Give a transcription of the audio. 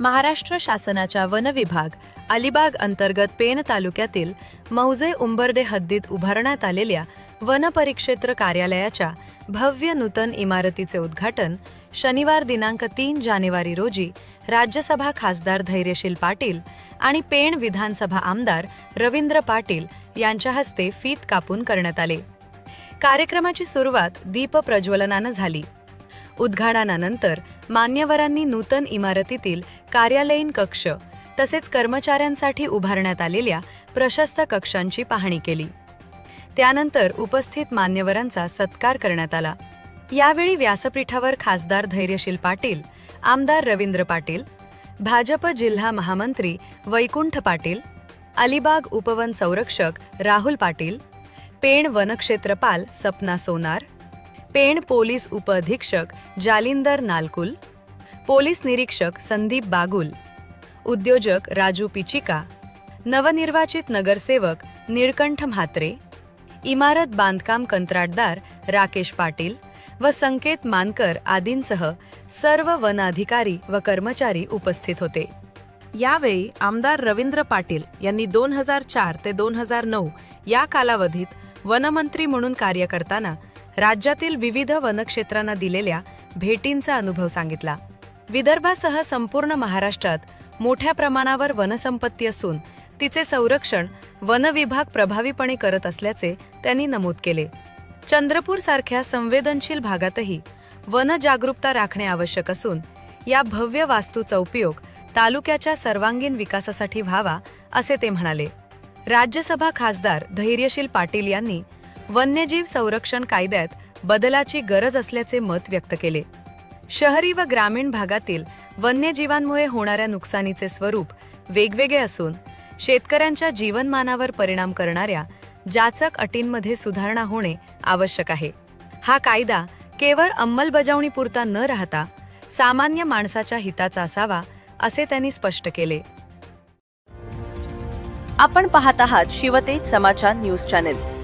महाराष्ट्र शासनाच्या वन विभाग अलिबाग अंतर्गत पेण तालुक्यातील मौजे उंबर्डे हद्दीत उभारण्यात आलेल्या वन परिक्षेत्र कार्यालयाच्या भव्य नूतन इमारतीचे उद्घाटन शनिवार दिनांक तीन जानेवारी रोजी राज्यसभा खासदार धैर्यशील पाटील आणि पेण विधानसभा आमदार रवींद्र पाटील यांच्या हस्ते फीत कापून करण्यात आले. कार्यक्रमाची सुरुवात दीप प्रज्वलनानं झाली. उद्घाटनानंतर मान्यवरांनी नूतन इमारतीतील कार्यालयीन कक्ष तसेच कर्मचाऱ्यांसाठी उभारण्यात आलेल्या प्रशस्त कक्षांची पाहणी केली. त्यानंतर उपस्थित मान्यवरांचा सत्कार करण्यात आला. यावेळी व्यासपीठावर खासदार धैर्यशील पाटील आमदार रवींद्र पाटील भाजप जिल्हा महामंत्री वैकुंठ पाटील अलिबाग उपवन संरक्षक राहुल पाटील पेण वनक्षेत्रपाल सपना सोनार पेण पोलीस उपअधीक्षक जालिंदर नालकुल पोलीस निरीक्षक संदीप बागुल उद्योजक राजू पिचिका नवनिर्वाचित नगरसेवक निळकंठ म्हात्रे इमारत बांधकाम कंत्राटदार राकेश पाटील व संकेत मानकर आदींसह सर्व वन अधिकारी व कर्मचारी उपस्थित होते. यावेळी आमदार रवींद्र पाटील यांनी दोन हजार चार ते दोन हजार नऊ या कालावधीत वनमंत्री म्हणून कार्य करताना राज्यातील विविध वनक्षेत्रांना दिलेल्या भेटींचा अनुभव सांगितला. विदर्भासह संपूर्ण महाराष्ट्रात मोठ्या प्रमाणावर वनसंपत्ती असून तिचे संरक्षण वनविभाग प्रभावीपणे करत असल्याचे त्यांनी नमूद केले. चंद्रपूर सारख्या संवेदनशील भागातही वन जागरूकता राखणे आवश्यक असून या भव्य वास्तूचा उपयोग तालुक्याच्या सर्वांगीण विकासासाठी व्हावा असे ते म्हणाले. राज्यसभा खासदार धैर्यशील पाटील यांनी वन्यजीव संरक्षण कायद्यात बदलाची गरज असल्याचे मत व्यक्त केले. शहरी व ग्रामीण भागातील वन्यजीवांमुळे होणाऱ्या नुकसानीचे स्वरूप वेगवेगळे असून शेतकऱ्यांच्या जीवनमानावर परिणाम करणाऱ्या जाचक अटींमध्ये सुधारणा होणे आवश्यक आहे. हा कायदा केवळ अंमलबजावणीपुरता न राहता सामान्य माणसाच्या हिताचा असावा असे त्यांनी स्पष्ट केले. आपण पाहत आहात शिवतेज समाचार न्यूज चॅनेल.